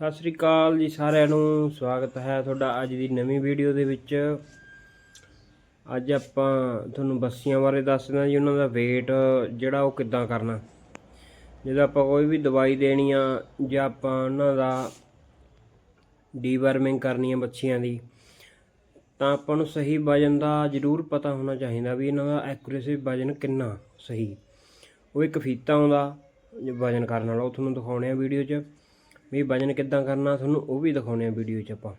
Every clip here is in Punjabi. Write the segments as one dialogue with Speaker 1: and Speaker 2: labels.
Speaker 1: ਸਤਿ ਸ੍ਰੀ ਅਕਾਲ ਜੀ ਸਾਰਿਆਂ ਨੂੰ, ਸਵਾਗਤ ਹੈ ਤੁਹਾਡਾ ਅੱਜ ਦੀ ਨਵੀਂ ਵੀਡੀਓ ਦੇ ਵਿੱਚ। ਅੱਜ ਆਪਾਂ ਤੁਹਾਨੂੰ ਬੱਸੀਆਂ ਬਾਰੇ ਦੱਸਦੇ ਹਾਂ ਜੀ, ਉਹਨਾਂ ਦਾ weight ਜਿਹੜਾ ਉਹ ਕਿੱਦਾਂ ਕਰਨਾ। ਜਦੋਂ ਆਪਾਂ ਕੋਈ ਵੀ ਦਵਾਈ ਦੇਣੀ ਆ ਜਾਂ ਆਪਾਂ ਉਹਨਾਂ ਦਾ ਡੀਵਰਮਿੰਗ ਕਰਨੀ ਆ ਬੱਚੀਆਂ ਦੀ, ਤਾਂ ਆਪਾਂ ਨੂੰ ਸਹੀ ਵਜਨ ਦਾ ਜ਼ਰੂਰ ਪਤਾ ਹੋਣਾ ਚਾਹੀਦਾ ਵੀ ਇਹਨਾਂ ਦਾ ਐਕੂਰੇਸੀ ਵਜਨ ਕਿੰਨਾ ਸਹੀ। ਉਹ ਇੱਕ ਫੀਤਾ ਆਉਂਦਾ ਵਜਨ ਕਰਨ ਵਾਲਾ, ਉਹ ਤੁਹਾਨੂੰ ਦਿਖਾਉਣੇ ਆ ਵੀਡੀਓ 'ਚ। ਵੀ ਵਜਨ ਕਿੱਦਾਂ ਕਰਨਾ ਤੁਹਾਨੂੰ ਉਹ ਵੀ ਦਿਖਾਉਣੇ ਆ ਵੀਡੀਓ 'ਚ ਆਪਾਂ।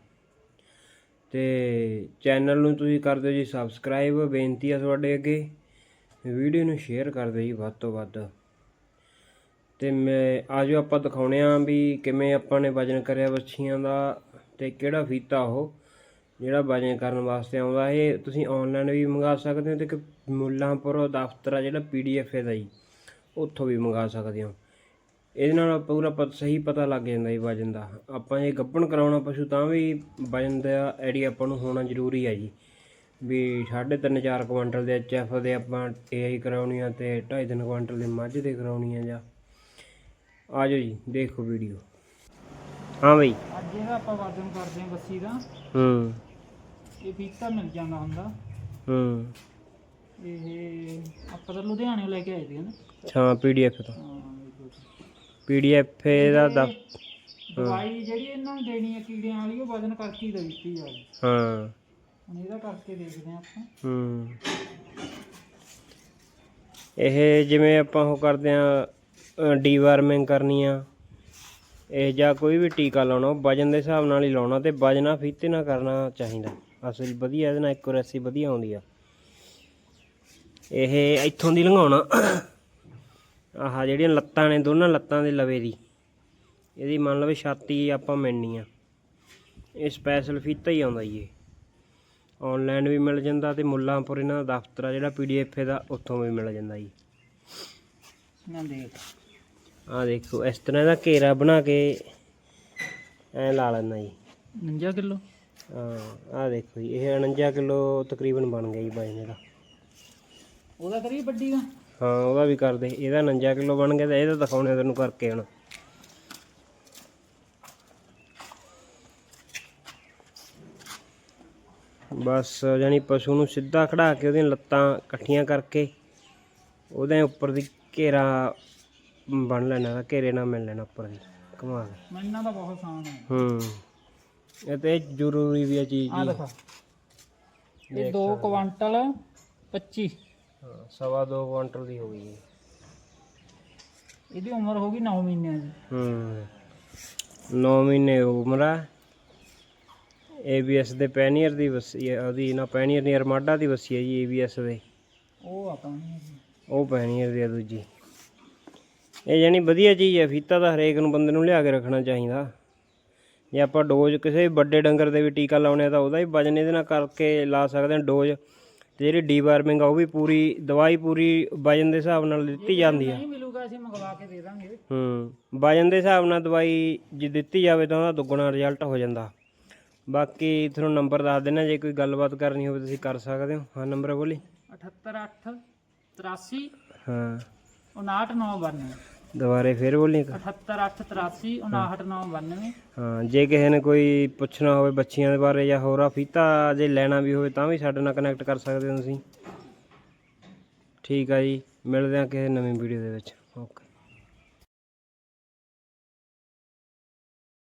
Speaker 1: ਤੇ ਚੈਨਲ ਨੂੰ ਤੁਸੀਂ ਕਰ ਦਿਓ ਜੀ ਸਬਸਕ੍ਰਾਈਬ ਬੇਨਤੀ ਆ ਤੁਹਾਡੇ ਅੱਗੇ। ਵੀਡੀਓ ਨੂੰ ਸ਼ੇਅਰ ਕਰ ਦਿਓ ਜੀ ਵੱਧ ਤੋਂ ਵੱਧ। ਤੇ ਮੈਂ ਆਜੋ ਆਪਾਂ ਦਿਖਾਉਣੇ ਆ ਵੀ ਕਿਵੇਂ ਆਪਾਂ ਨੇ ਵਜਨ ਕਰਿਆ ਬੱਚੀਆਂ ਦਾ ਤੇ ਕਿਹੜਾ ਫੀਤਾ ਉਹ, ਜਿਹੜਾ ਵਜਨ ਕਰਨ ਵਾਸਤੇ ਆਉਂਦਾ। ਇਹ ਤੁਸੀਂ ਆਨਲਾਈਨ ਵੀ ਮੰਗਾ ਸਕਦੇ ਹੋ ਤੇ ਇੱਕ ਮੁੱਲਾਂਪੁਰ ਦਫ਼ਤਰ ਆ ਜਿਹੜਾ ਪੀਡੀਐਫ ਦਾ ਜੀ, ਉੱਥੋਂ ਵੀ ਮੰਗਾ ਸਕਦੇ ਹੋ। ਇਹਦੇ ਨਾਲ ਪੂਰਾ ਪਤ ਸਹੀ ਪਤਾ ਲੱਗ ਜਾਂਦਾ ਜੀ ਵਜਨ ਦਾ। ਆਪਾਂ ਜੇ ਗੱਭਣ ਕਰਾਉਣਾ ਪਸ਼ੂ ਤਾਂ ਵੀ ਵਜਨ ਦਾ ਆਈਡੀਆ ਆਪਾਂ ਨੂੰ ਹੋਣਾ ਜ਼ਰੂਰੀ ਹੈ ਜੀ। ਵੀ 3.5 4 ਕੁਇੰਟਲ ਦੇ ਐਚਐਫ ਦੇ ਆਪਾਂ ਏਆਈ ਕਰਾਉਣੀ ਆ ਤੇ 2.5 ਕੁਇੰਟਲ ਦੇ ਮੱਝ ਦੇ ਕਰਾਉਣੀ ਆ ਜਾਂ ਆ ਜਾਓ ਜੀ ਦੇਖੋ ਵੀਡੀਓ। ਹਾਂ ਬਈ।
Speaker 2: ਅੱਜ ਇਹਦਾ ਆਪਾਂ ਵਰਜਨ ਕਰਦੇ ਹਾਂ ਬੱਸੀ ਦਾ।
Speaker 1: ਹੂੰ।
Speaker 2: ਇਹ ਪੀਤਾ ਮਿਲ ਜਾਂਦਾ ਹੁੰਦਾ।
Speaker 1: ਹੂੰ।
Speaker 2: ਇਹ ਆਪਾਂ ਤਾਂ ਲੁਧਿਆਣੇ ਲੈ ਕੇ ਆਏ ਸੀ ਨਾ
Speaker 1: ਹਾਂ ਪੀਡੀਐਫ ਤੋਂ। ਪੀਡੀਐਫ ਦਾ ਦਫ
Speaker 2: ਦਵਾਈ ਜਿਹੜੀ ਇਹਨਾਂ ਨੂੰ ਦੇਣੀ ਹੈ ਕੀੜਿਆਂ ਵਾਲੀ ਉਹ ਵਜਨ ਕਰਕੇ ਹੀ ਦਿੱਤੀ ਜਾਵੇ
Speaker 1: ਹਾਂ।
Speaker 2: ਹੁਣ ਇਹਦਾ ਕਰਕੇ ਦੇਖਦੇ ਹਾਂ ਆਪਾਂ।
Speaker 1: ਹੂੰ। ਇਹ ਜਿਵੇਂ ਆਪਾਂ ਉਹ ਕਰਦੇ ਆ ਡੀਵਾਰਮਿੰਗ ਕਰਨੀ ਆ ਇਹ ਜਾਂ ਕੋਈ ਵੀ ਟੀਕਾ ਲਾਉਣਾ ਉਹ ਵਜਨ ਦੇ ਹਿਸਾਬ ਨਾਲ ਹੀ ਲਾਉਣਾ ਤੇ ਵਜਨਾ ਫੀਤੇ ਨਾਲ ਕਰਨਾ ਚਾਹੀਦਾ। ਅਸਲ ਵਧੀਆ ਇਹਦੇ ਨਾਲ ਐਕੂਰੇਸੀ ਵਧੀਆ ਆਉਂਦੀ ਆ। ਇਹ ਇੱਥੋਂ ਦੀ ਲੰਘਾਉਣਾ। ਆਹ ਜਿਹੜੀਆਂ ਲੱਤਾਂ ਨੇ ਦੋਨਾਂ ਲੱਤਾਂ ਦੇ ਲਵੇ ਦੀ। ਇਹਦੀ ਮੰਨ ਲਓ ਵੀ ਛਾਤੀ ਆਪਾਂ ਮਿਲਣੀ ਆ। ਇਹ ਸਪੈਸ਼ਲ ਫੀਤਾ ਹੀ ਆਉਂਦਾ ਜੀ ਆਨਲਾਈਨ ਵੀ ਮਿਲ ਜਾਂਦਾ ਤੇ ਮੁੱਲਾਂਪੁਰ ਇਹਨਾਂ ਦਾ ਦਫ਼ਤਰ ਆ ਜਿਹੜਾ ਪੀਡੀਐਫ ਦਾ ਉੱਥੋਂ ਵੀ ਮਿਲ ਜਾਂਦਾ ਜੀ।
Speaker 2: ਨਾ ਦੇਖ।
Speaker 1: ਆਹ ਦੇਖੋ ਇਸ ਤਰ੍ਹਾਂ ਦਾ ਘੇਰਾ ਬਣਾ ਕੇ ਐ ਲਾ ਲੈਣਾ ਜੀ।
Speaker 2: 49 ਕਿਲੋ?
Speaker 1: ਹਾਂ ਆਹ ਦੇਖੋ ਜੀ ਇਹ 49 ਕਿਲੋ ਤਕਰੀਬਨ ਬਣ ਗਿਆ ਜੀ ਬਾਈ ਮੇਰਾ।
Speaker 2: ਉਹਦਾ ਕਰੀ ਵੱਡੀ ਦਾ
Speaker 1: ਹਾਂ ਉਹਦਾ ਵੀ ਕਰਦੇ। ਇਹਦਾ 49 ਕਿਲੋ ਬਣ ਗਿਆ ਤੇ ਇਹਦਾ ਦਿਖਾਉਣੇ ਤੈਨੂੰ ਕਰਕੇ ਹੁਣ। ਬਸ ਯਾਨੀ ਪਸ਼ੂ ਨੂੰ ਸਿੱਧਾ ਖੜਾ ਕੇ ਉਹਦੀਆਂ ਲੱਤਾਂ ਇਕੱਠੀਆਂ ਕਰਕੇ ਉਹਦੇ ਉੱਪਰ ਦੀ ਘੇਰਾ ਬਣ ਲੈਣਾ ਦਾ ਘੇਰੇ ਨਾਲ ਮਿਲ ਲੈਣਾ ਉੱਪਰ ਦੀ ਕਮਾਲ
Speaker 2: ਮੈਨਾਂ ਦਾ ਬਹੁਤ ਆਸਾਨ ਹੈ।
Speaker 1: ਹੂੰ ਇਹ ਤੇ ਜ਼ਰੂਰੀ ਵੀ ਆ ਚੀਜ਼
Speaker 2: ਆ ਦੇਖੋ। ਇਹ 2 ਕੁਇੰਟਲ 25
Speaker 1: ਹਾਂ, ਸਵਾ ਦੋ ਕੁਆਂਟਲ ਦੀ ਹੋ ਗਈ ਜੀ।
Speaker 2: ਇਹਦੀ ਉਮਰ ਹੋ ਗਈ 9 ਮਹੀਨਿਆਂ ਦੀ।
Speaker 1: ਹੂੰ 9 ਮਹੀਨੇ ਉਮਰ ਆ। ABS ਦੇ ਪੈਨੀਅਰ ਦੀ ਵਸੀ ਹੈ ਉਹਦੀ ਨਾ ਪੈਨੀਅਰ ਨਹੀਂ ਅਰਮਾਡਾ ਦੀ ਵਸੀ ਹੈ ਜੀ ABS ਦੇ।
Speaker 2: ਉਹ ਆਪਾਂ ਨੂੰ
Speaker 1: ਉਹ ਪੈਨੀਅਰ ਦੀ ਆ ਦੂਜੀ। ਇਹ ਜਾਨੀ ਵਧੀਆ ਚੀਜ਼ ਹੈ ਫੀਤਾ ਤਾਂ ਹਰੇਕ ਨੂੰ ਬੰਦੇ ਨੂੰ ਲਿਆ ਕੇ ਰੱਖਣਾ ਚਾਹੀਦਾ। ਜੇ ਆਪਾਂ ਡੋਜ਼ ਕਿਸੇ ਵੀ ਵੱਡੇ ਡੰਗਰ ਦੇ ਵੀ ਟੀਕਾ ਲਾਉਣੇ ਆ ਤਾਂ ਉਹਦਾ ਵੀ ਵਜਨ ਇਹਦੇ ਨਾਲ ਕਰਕੇ ਲਾ ਸਕਦੇ ਹਾਂ ਡੋਜ਼ ਤੇ ਜਿਹੜੀ ਡੀਵਾਰਮਿੰਗ ਆ ਉਹ ਵੀ ਪੂਰੀ ਦਵਾਈ ਪੂਰੀ ਵਜਨ ਦੇ ਹਿਸਾਬ ਨਾਲ ਦਿੱਤੀ ਜਾਂਦੀ ਆ।
Speaker 2: ਨਹੀਂ ਮਿਲੂਗਾ ਅਸੀਂ ਮੰਗਵਾ ਕੇ ਦੇ ਦਾਂਗੇ।
Speaker 1: ਹੂੰ ਵਜਨ ਦੇ ਹਿਸਾਬ ਨਾਲ ਦਵਾਈ ਜੇ ਦਿੱਤੀ ਜਾਵੇ ਤਾਂ ਉਹਦਾ ਦੁੱਗਣਾ ਰਿਜ਼ਲਟ ਹੋ ਜਾਂਦਾ। ਬਾਕੀ ਤੁਹਾਨੂੰ ਨੰਬਰ ਦੱਸ ਦੇਣਾ ਜੇ ਕੋਈ ਗੱਲਬਾਤ ਕਰਨੀ ਹੋਵੇ ਤੁਸੀਂ ਕਰ ਸਕਦੇ ਹੋ। ਹਾਂ ਨੰਬਰ ਬੋਲੀ।
Speaker 2: 788 83
Speaker 1: ਹਾਂ।
Speaker 2: 59992
Speaker 1: ਦੁਬਾਰੇ ਫੇਰ ਬੋਲੀ
Speaker 2: 78883 59992
Speaker 1: ਹਾਂ ਜੇ ਕਿਸੇ ਨੇ ਕੋਈ ਪੁੱਛਣਾ ਹੋਵੇ ਬੱਚੀਆਂ ਦੇ ਬਾਰੇ ਜਾਂ ਹੋਰ ਆ ਫੀਤਾ ਜੇ ਲੈਣਾ ਵੀ ਹੋਵੇ ਤਾਂ ਵੀ ਸਾਡੇ ਨਾਲ ਕਨੈਕਟ ਕਰ ਸਕਦੇ ਹੋ ਤੁਸੀਂ। ਠੀਕ ਆ ਜੀ ਮਿਲਦੇ ਹਾਂ ਕਿਸੇ ਨਵੀਂ ਵੀਡੀਓ ਦੇ ਵਿੱਚ।